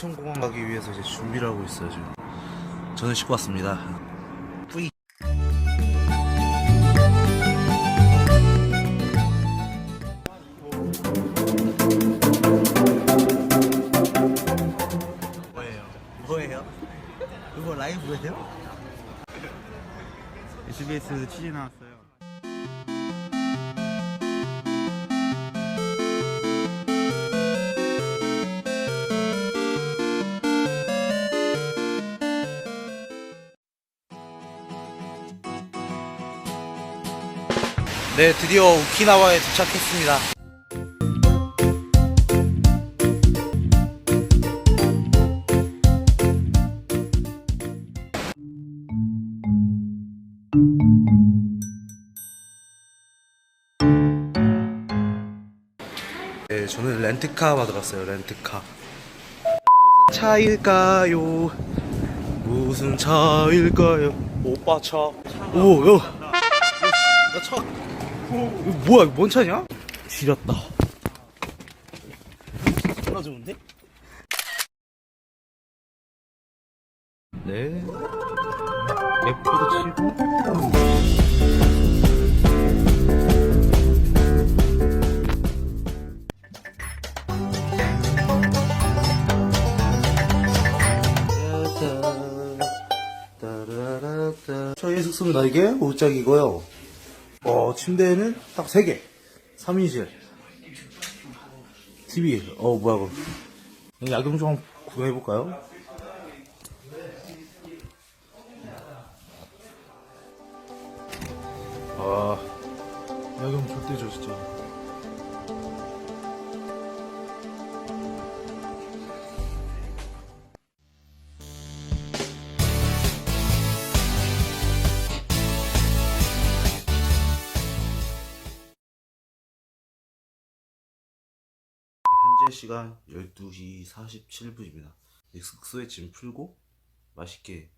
인천공항 가기 위해서 이제 준비를 하고 있어요 지금 저는 씻고 왔습니다 뿌이 뭐예요? 뭐예요? 이거 라이브예요? SBS 취재 나왔어요. 네 드디어 오키나와에 도착했습니다. 네 저는 렌트카 받으러 왔어요 렌트카. 무슨 차일까요? 무슨 차일까요? 오빠 차 오 요 나 차. 이거 뭐야? 이거 뭔 차냐? 지렸다. 존나 좋은데? 네. F도 치고. 저희 숙소입니다. 이게 옷짝이고요. 어, 침대는 딱 3개. 3인실. TV. 어, 뭐야. 여기 야경 좀 구경해볼까요? 시간 12시 47분입니다. 숙소에 짐 풀고 맛있게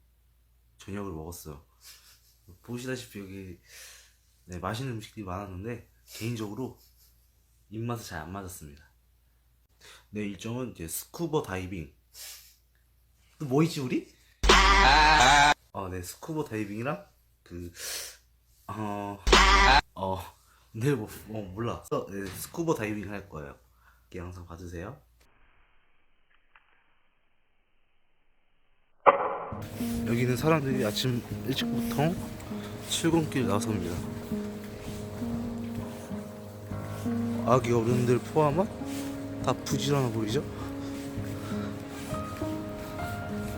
저녁을 먹었어요. 보시다시피 여기 네, 맛있는 음식들이 많았는데 개인적으로 입맛에 잘 안 맞았습니다. 내 일정은 이제 스쿠버 다이빙. 또 뭐 있지 우리? 어, 네 스쿠버 다이빙이랑 그 어, 어, 네, 뭐, 어, 몰라. 어, 네, 스쿠버 다이빙 할 거예요. 이렇게 영상 봐주세요. 여기는 사람들이 아침 일찍부터 출근길 나섭니다. 아기 어른들 포함한 다 부지런해 보이죠?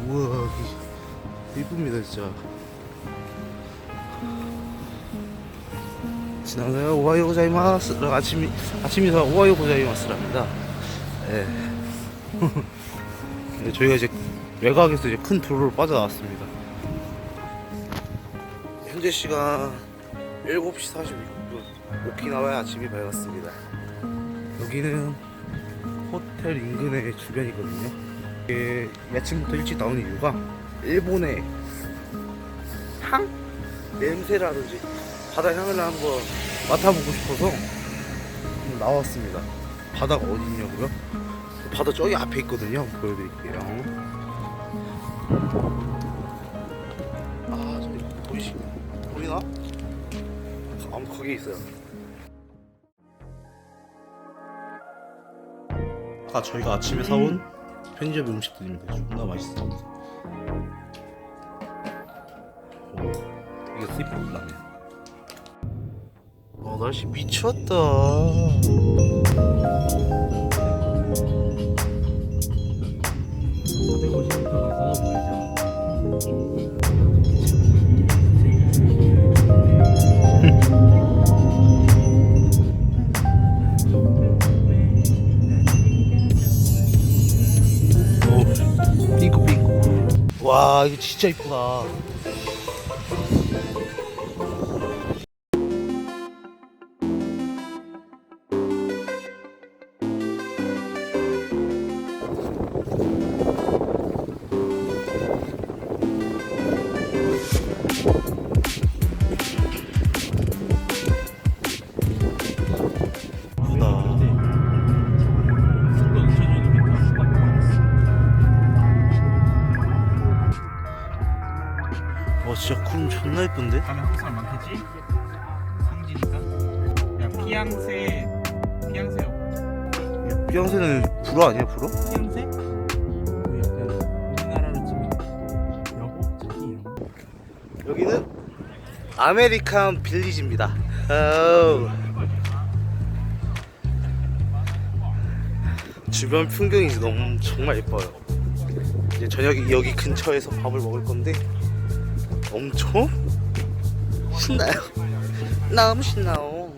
우와, 이- 이쁩니다, 진짜. 지나가요 오하요 고자이마스 아침이 아침 이사 오하요 고자이마스랍니다. 예. 네, 저희가 이제 외곽에서 이제 큰 도로로 빠져나왔습니다. 현재 시간 7시 46분 오키나와의 아침이 밝았습니다. 여기는 호텔 인근의 주변이거든요. 이게 이 아침부터 일찍 나온 이유가 일본의 향? 냄새라든지 바다 향을 한번 맡아보고 싶어서 한번 나왔습니다. 바다가 어디 있냐고요? 바다 저기 앞에 있거든요. 보여드릴게요. 아, 저기 보이시, 보이나? 아무 거기 있어요. 아까 저희가 아침에 사온 편의점 음식들입니다. 존나. 오, 이게 스리프 라면. 어, 날씨 미쳤다. 와, 이거 진짜. 이쁘다. 존나 예쁜데? 다음에 한국 사람 많겠지? 성지니까. 야 피앙새 피앙새 비앙세는 불어 아니야 불어? 피앙새? 그 약간 우리나라로 치면 여보 자기 이런 거. 여기는 아메리칸 빌리지입니다. 아우. 주변 풍경이 너무 정말 예뻐요. 이제 저녁에 여기 근처에서 밥을 먹을 건데 엄청 신나요. 너무 신나요.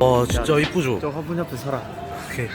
와 진짜 이쁘죠? 저 화분 옆에 서라. 오케이.